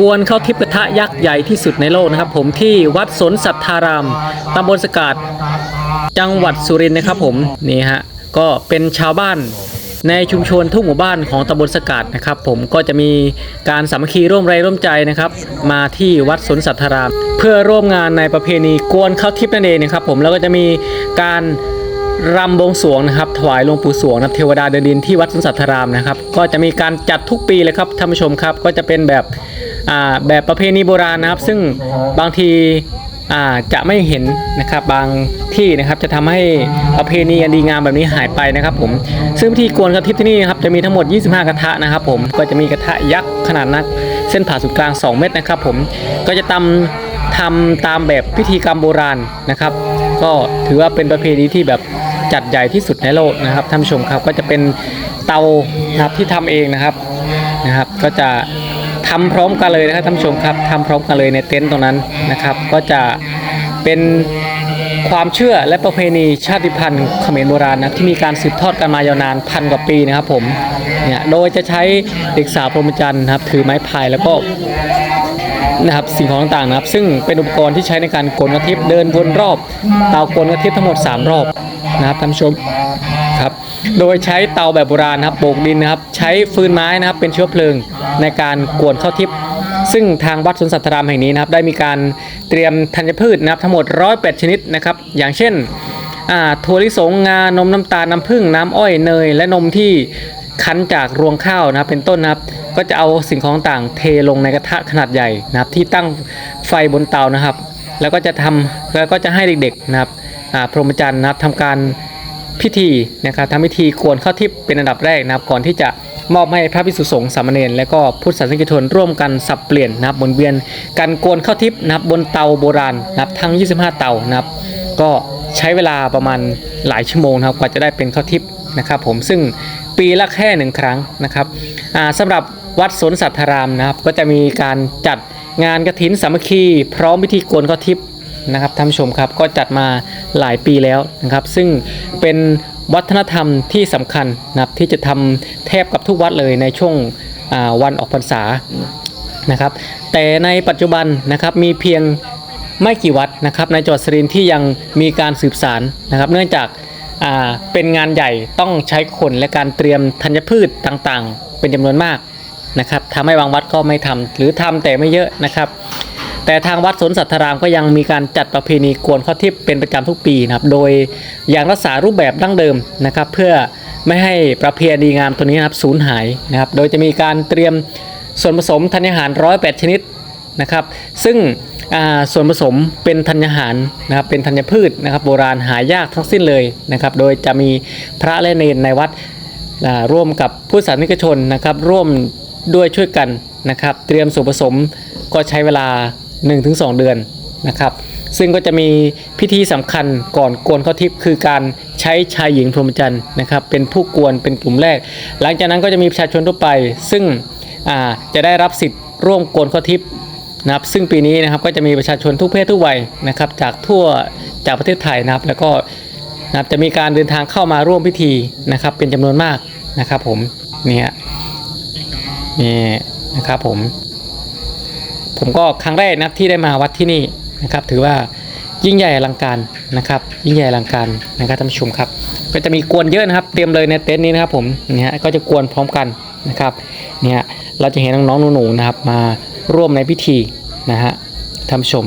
กวนเข้าทิพย์กระทะยักษ์ใหญ่ที่สุดในโลกนะครับ ผมที่วัดสนสัทธารามตำบลสกาดจังหวัดสุรินทร์นะครับผมนี่ฮะก็เป็นชาวบ้านในชุมชนทุกหมู่บ้านของตำบลสกาดนะครับ ผมก็จะมีการสามัคคีร่วมแรงร่วมใจนะครับ มาที่วัดสนสัทธาราม เพื่อร่วมงานในประเพณีกวนเข้าทิพย์นั่นเองนะครับ ผมแล้วก็จะมีการรำบวงสรวงนะครับ ถวายหลวงปู่สวงนะเทวดาเดินดินที่วัดสุนทรธารามนะครับ ก็จะมีการจัดทุกปีเลยครับท่านผู้ชมครับ ก็จะเป็นแบบ แบบประเพณีโบราณนะครับ ซึ่งบางทีจะไม่เห็นนะครับบางที่นะครับจะทำให้ประเพณีอันดีงามแบบนี้หายไปนะครับผมซึ่งพิธีกวนกระทิบที่นี่นะครับจะมีทั้งหมด 25 กระทะนะครับ ผมก็จะมีกระทะยักษ์ขนาดนักเส้นผ่าศูนย์กลาง 2 เมตรนะครับ ผมก็จะตำทำตามแบบพิธีกรรมโบราณนะครับ ก็ถือว่าเป็นประเพณีที่แบบจัดใหญ่ที่สุดในโลกนะครับท่านผู้ชมครับก็จะเป็นเตานะครับที่ทำเองนะครับนะครับ ก็จะ ทำพร้อมกันเลยนะครับท่านผู้ชมครับทำพร้อมกันเลยในเต็นท์ตรงนั้นนะครับ ก็จะเป็นความเชื่อและประเพณีชาติพันธุ์เขมรโบราณนะที่มีการสืบทอดกันมายาวนานพันกว่าปีนะครับผมเนี่ยโดยจะใช้เด็กสาวพรหมจรรย์นะครับถือไม้พายแล้วก็นะครับสิ่งของต่างๆนะครับ ซึ่งเป็นอุปกรณ์ที่ใช้ในการกลนกระทิบเดินวนรอบเตากลนกระทิบทั้งหมด 3 รอบนะครับท่านผู้ชม ครับ โดยใช้เตาแบบโบราณครับโบกดินนะครับ ใช้ฟืนไม้นะครับเป็นเชื้อเพลิงในการกวนข้าวทิพย์ซึ่งทางวัดสวนสัตรามแห่งนี้นะครับได้มีการเตรียมธัญพืชนะครับทั้งหมด 108 ชนิดนะครับ อย่างเช่นอ่าถั่วลิสงงานมน้ำตาลน้ำผึ้งน้ำอ้อยเนย และนมที่คั้นจากรวงข้าวนะครับเป็นต้นนะครับ ก็จะเอาสิ่งของต่างเทลงในกระทะขนาดใหญ่นะครับที่ตั้งไฟบนเตานะครับ แล้วก็จะทำแล้วก็จะให้เด็กๆนะครับพรหมจรรย์นะครับทำการ พิธีนะครับทำพิธีกวนข้าวทิพย์เป็นอันดับแรกนะครับก่อนที่จะมอบให้พระภิกษุสงฆ์สามเณรและก็พุทธศาสนิกชนร่วมกันสับเปลี่ยนนะครับบนเวียนการกวนข้าวทิพย์นะครับบนเตาโบราณนะครับทั้ง 25 เตานะครับก็ใช้เวลาประมาณหลายชั่วโมงนะครับกว่าจะได้เป็นข้าวทิพย์นะครับผมซึ่งปีละแค่หนึ่งครั้งนะครับอ่าสำหรับวัดสวนสัทธารามนะครับก็จะมีการจัดงานกระถินสามัคคี พร้อมพิธีกวนข้าวทิพย์ นะครับท่านผู้ชมครับก็จัดมาหลายปีแล้วนะครับ ซึ่งเป็นวัฒนธรรมที่สำคัญนะครับที่จะทำแทบกับทุกวัดเลยในช่วงวันออกพรรษานะครับ แต่ในปัจจุบันนะครับมีเพียงไม่กี่วัดนะครับ ในจังหวัดสุรินทร์ที่ยังมีการสืบสารนะครับ เนื่องจากาเป็นงานใหญ่ต้องใช้คนและการเตรียมธัญพืชต่างๆ เป็นจำนวนมากนะครับทำให้บางวัดก็ไม่ทำหรือทำแต่ไม่เยอะนะครับ แต่ทางวัดสวนสัทธารามก็ยังมีการจัดประเพณีกวนข้าวทิพย์เป็นประจำทุกปีนะครับ โดยยังรักษารูปแบบดั้งเดิมนะครับ เพื่อไม่ให้ประเพณีงามตัวนี้นะครับสูญหายนะครับ โดยจะมีการเตรียมส่วนผสมธัญญาหาร 108 ชนิดนะครับ ซึ่งอ่าส่วนผสมเป็นธัญญาหารนะครับเป็นธัญพืชนะครับ โบราณหายากทั้งสิ้นเลยนะครับ โดยจะมีพระและเนรในวัดร่วมกับผู้สาธนิกชนนะครับ ร่วมด้วยช่วยกันนะครับ เตรียมส่วนผสมก็ใช้เวลา 1-2 เดือนนะครับซึ่งก็จะมีพิธีสำคัญก่อนกวนข้าทิพย์คือการใช้ชายหญิงพรหมจรรย์นะครับเป็นผู้กวนเป็นกลุ่มแรก หลังจากนั้นก็จะมีประชาชนทั่วไป ซึ่งจะได้รับสิทธิ์ร่วมกวนข้าทิพย์นะครับซึ่งปีนี้นะครับก็จะมีประชาชนทุกเพศทุกวัยนะครับจากทั่วจากประเทศไทยนะครับแล้วก็นะครับจะมีการเดินทางเข้ามาร่วมพิธีนะครับเป็นจำนวนมากนะครับผมเนี่ยนี่นะครับผม ผมก็ครั้งแรกนะครับที่ได้มาวัดที่นี่นะครับ ถือว่ายิ่งใหญ่อลังการนะครับ ยิ่งใหญ่อลังการนะครับท่านผู้ชมครับ ก็จะมีกวนเยอะนะครับ เตรียมเลยในเต็นท์นี้นะครับ ผมเนี่ยก็จะกวนพร้อมกันนะครับเนี่ยเราจะเห็นน้องๆหนูๆนะครับ มาร่วมในพิธีนะฮะท่านผู้ชม